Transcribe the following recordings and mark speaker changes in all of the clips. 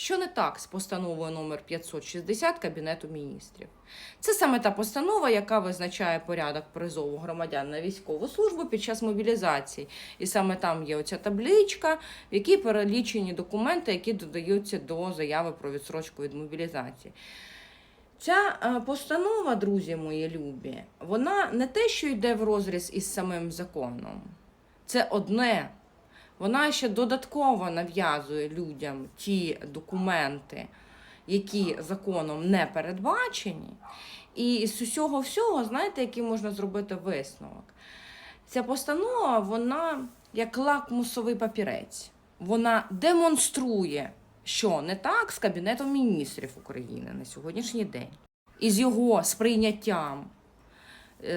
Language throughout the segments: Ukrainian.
Speaker 1: Що не так з постановою номер 560 Кабінету міністрів? Це саме та постанова, яка визначає порядок призову громадян на військову службу під час мобілізації. І саме там є оця табличка, в якій перелічені документи, які додаються до заяви про відсрочку від мобілізації. Ця е, постанова, друзі мої любі, вона не те, що йде в розріз із самим законом. Це одне. Вона ще додатково нав'язує людям ті документи, які законом не передбачені. І з усього всього, знаєте, який можна зробити висновок? Ця постанова, вона як лакмусовий папірець. Вона демонструє, що не так з Кабінетом міністрів України на сьогоднішній день, і з його сприйняттям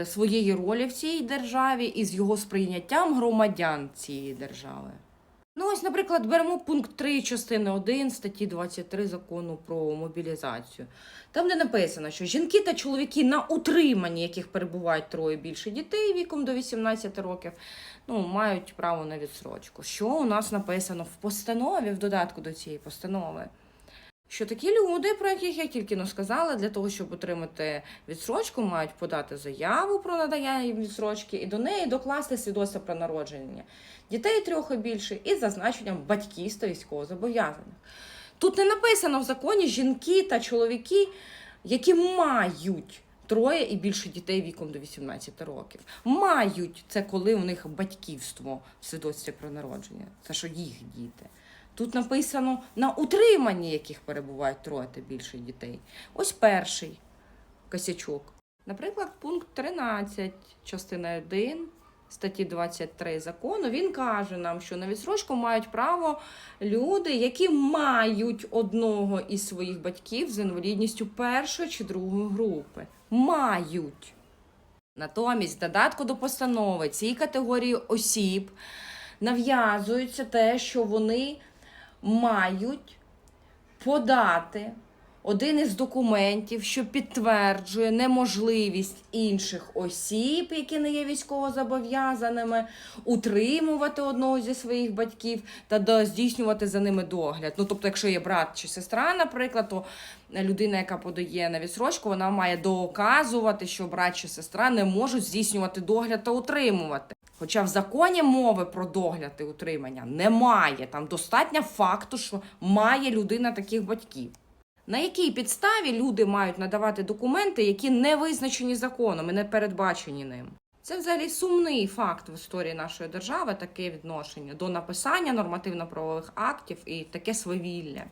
Speaker 1: своєї ролі в цій державі, і з його сприйняттям громадян цієї держави. Ну, ось, наприклад, беремо пункт 3 частини 1 статті 23 закону про мобілізацію. Там, де написано, що жінки та чоловіки на утриманні, яких перебувають троє більше дітей віком до 18 років, ну, мають право на відсрочку. Що у нас написано в постанові, в додатку до цієї постанови? Що такі люди, про яких я тільки но сказала, для того, щоб отримати відсрочку, мають подати заяву про надання їм відсрочки і до неї докласти свідоцтво про народження дітей трьох і більше із зазначенням батьківства військовозобов'язаних. Тут не написано в законі жінки та чоловіки, які мають троє і більше дітей віком до 18 років. Мають це коли у них батьківство в свідоцтві про народження. Це що їх діти. Тут написано на утриманні, яких перебувають троє та більше дітей. Ось перший косячок. Наприклад, пункт 13, частина 1 статті 23 закону, він каже нам, що на відсрочку мають право люди, які мають одного із своїх батьків з інвалідністю першої чи другої групи. Мають. Натомість, додатку до постанови цій категорії осіб нав'язується те, що вони мають подати один із документів, що підтверджує неможливість інших осіб, які не є військовозобов'язаними, утримувати одного зі своїх батьків та здійснювати за ними догляд. Ну, тобто, якщо є брат чи сестра, наприклад, то людина, яка подає на відсрочку, вона має доказувати, що брат чи сестра не можуть здійснювати догляд та утримувати. Хоча в законі мови про догляд і утримання немає. Там достатньо факту, що має людина таких батьків. На якій підставі люди мають надавати документи, які не визначені законом і не передбачені ним? Це взагалі сумний факт в історії нашої держави, таке відношення до написання нормативно-правових актів і таке свавілля.